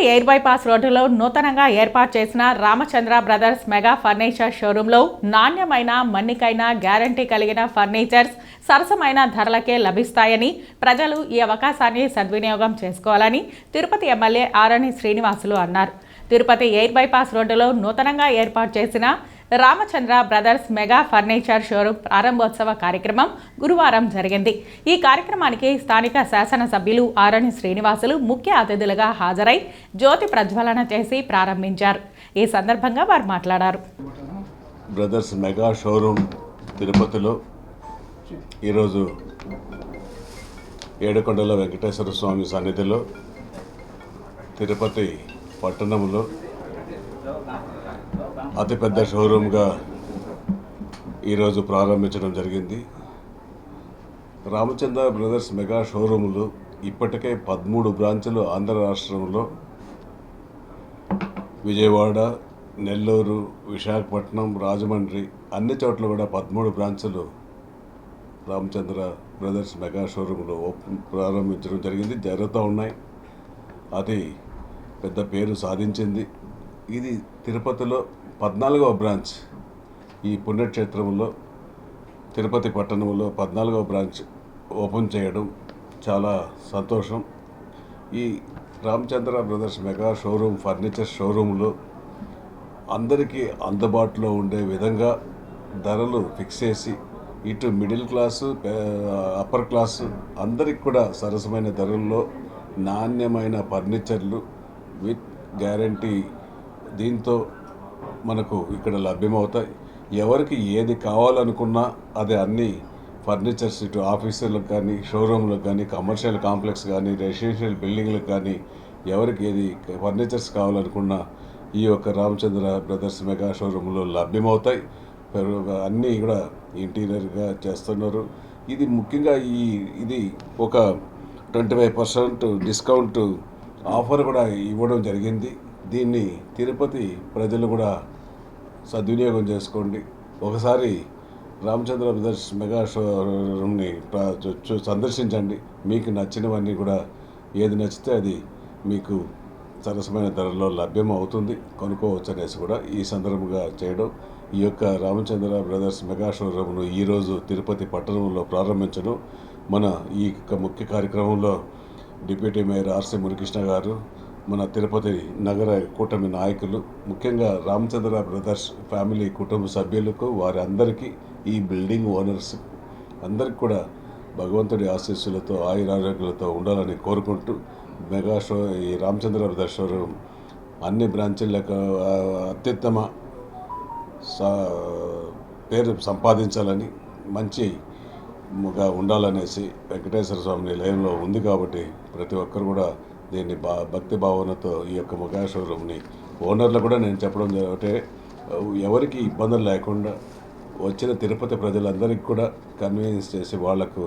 Tirupati air bypass రోడ్డులో నూతనంగా ఏర్పాటు చేసిన రామచంద్ర బ్రదర్స్ మెగా ఫర్నిచర్ షోరూంలో నాణ్యమైన మన్నికైన గ్యారంటీ కలిగిన ఫర్నిచర్స్ సరసమైన ధరలకే లభిస్తాయని ప్రజలు ఈ అవకాశాన్ని సద్వినియోగం చేసుకోవాలని తిరుపతి ఎమ్మెల్యే ఆరణి శ్రీనివాసులు అన్నారు. తిరుపతి ఎయిర్ బైపాస్ రోడ్డులో నూతనంగా ఏర్పాటు చేసిన Ramachandra brothers mega furniture showroom ప్రారంభోత్సవ కార్యక్రమం గురువారం జరిగింది. ఈ కార్యక్రమానికి స్థానిక శాసనసభ్యులు ఆరణి శ్రీనివాసులు ముఖ్య అతిథులుగా హాజరై జ్యోతి ప్రజ్వలన చేసి ప్రారంభించారు. ఈ సందర్భంగా వారు మాట్లాడారు. బ్రదర్స్ మెగా షోరూమ్ తిరుపతిలో ఈరోజు ఏడుకొండల వెంకటేశ్వర స్వామి సన్నిధిలో తిరుపతి పట్టణంలో అతిపెద్ద షోరూమ్గా ఈరోజు ప్రారంభించడం జరిగింది. రామచంద్ర బ్రదర్స్ మెగా షోరూములు ఇప్పటికే పదమూడు బ్రాంచులు ఆంధ్ర రాష్ట్రంలో. విజయవాడ నెల్లూరు విశాఖపట్నం రాజమండ్రి అన్ని చోట్ల కూడా పదమూడు బ్రాంచులు రామచంద్ర బ్రదర్స్ మెగా షోరూంలో ఓపెన్ ప్రారంభించడం జరిగింది. జరుగుతూ ఉన్నాయి. అది పెద్ద పేరు సాధించింది. ఇది తిరుపతిలో పద్నాలుగవ బ్రాంచ్ ఈ పుణ్యక్షేత్రంలో. తిరుపతి పట్టణంలో పద్నాలుగవ బ్రాంచ్ ఓపెన్ చేయడం చాలా సంతోషం. ఈ Ramachandra brothers mega showroom furniture షోరూంలో అందరికీ అందుబాటులో ఉండే విధంగా ధరలు ఫిక్స్ చేసి ఇటు మిడిల్ క్లాసు అప్పర్ క్లాసు అందరికి కూడా సరసమైన ధరల్లో నాణ్యమైన ఫర్నిచర్లు విత్ గ్యారంటీ దీంతో మనకు ఇక్కడ లభ్యమవుతాయి. ఎవరికి ఏది కావాలనుకున్నా అది అన్ని ఫర్నిచర్స్ ఇటు ఆఫీసులకు కానీ షోరూమ్లకు కానీ కమర్షియల్ కాంప్లెక్స్ కానీ రెసిడెన్షియల్ బిల్డింగ్లకు కానీ ఎవరికి ఏది ఫర్నిచర్స్ కావాలనుకున్నా ఈ యొక్క రామచంద్ర బ్రదర్స్ మెగా షోరూంలో లభ్యమవుతాయి. అన్నీ కూడా ఇంటీరియర్గా చేస్తున్నారు. ఇది ముఖ్యంగా ఈ ఇది ఒక twenty five percent discount offer కూడా ఇవ్వడం జరిగింది. దీన్ని తిరుపతి ప్రజలు కూడా సద్వినియోగం చేసుకోండి. ఒకసారి రామచంద్ర బ్రదర్స్ మెగా షోరూమ్ని సందర్శించండి. మీకు నచ్చినవన్నీ కూడా ఏది నచ్చితే అది మీకు సరసమైన ధరలో లభ్యం అవుతుంది కొనుక్కోవచ్చు అనేసి కూడా ఈ సందర్భంగా చేయడం. ఈ యొక్క రామచంద్ర బ్రదర్స్ మెగా షోరూమ్ను ఈరోజు తిరుపతి పట్టణంలో ప్రారంభించడం. మన ఈ యొక్క ముఖ్య కార్యక్రమంలో డిప్యూటీ మేయర్ ఆర్సి మురికృష్ణ గారు మన తిరుపతి నగర కూటమి నాయకులు ముఖ్యంగా రామచంద్ర బ్రదర్స్ ఫ్యామిలీ కుటుంబ సభ్యులకు వారి అందరికీ ఈ బిల్డింగ్ ఓనర్స్ అందరికి కూడా భగవంతుడి ఆశీస్సులతో ఆయురారోగ్యాలతో ఉండాలని కోరుకుంటూ మెగా షో ఈ రామచంద్ర బ్రదర్స్ షోరూమ్ అన్ని బ్రాంచీలకు అత్యుత్తమ సా పేరు సంపాదించాలని మంచి ఉండాలనేసి వెంకటేశ్వర స్వామి నిలయంలో ఉంది కాబట్టి ప్రతి ఒక్కరు కూడా దీన్ని బా భక్తి భావనతో ఈ యొక్క మెగా షోరూమ్ని ఓనర్లు కూడా నేను చెప్పడం జరిగితే ఎవరికి ఇబ్బందులు లేకుండా వచ్చిన తిరుపతి ప్రజలందరికీ కూడా కన్వీనియన్స్ చేసి వాళ్ళకు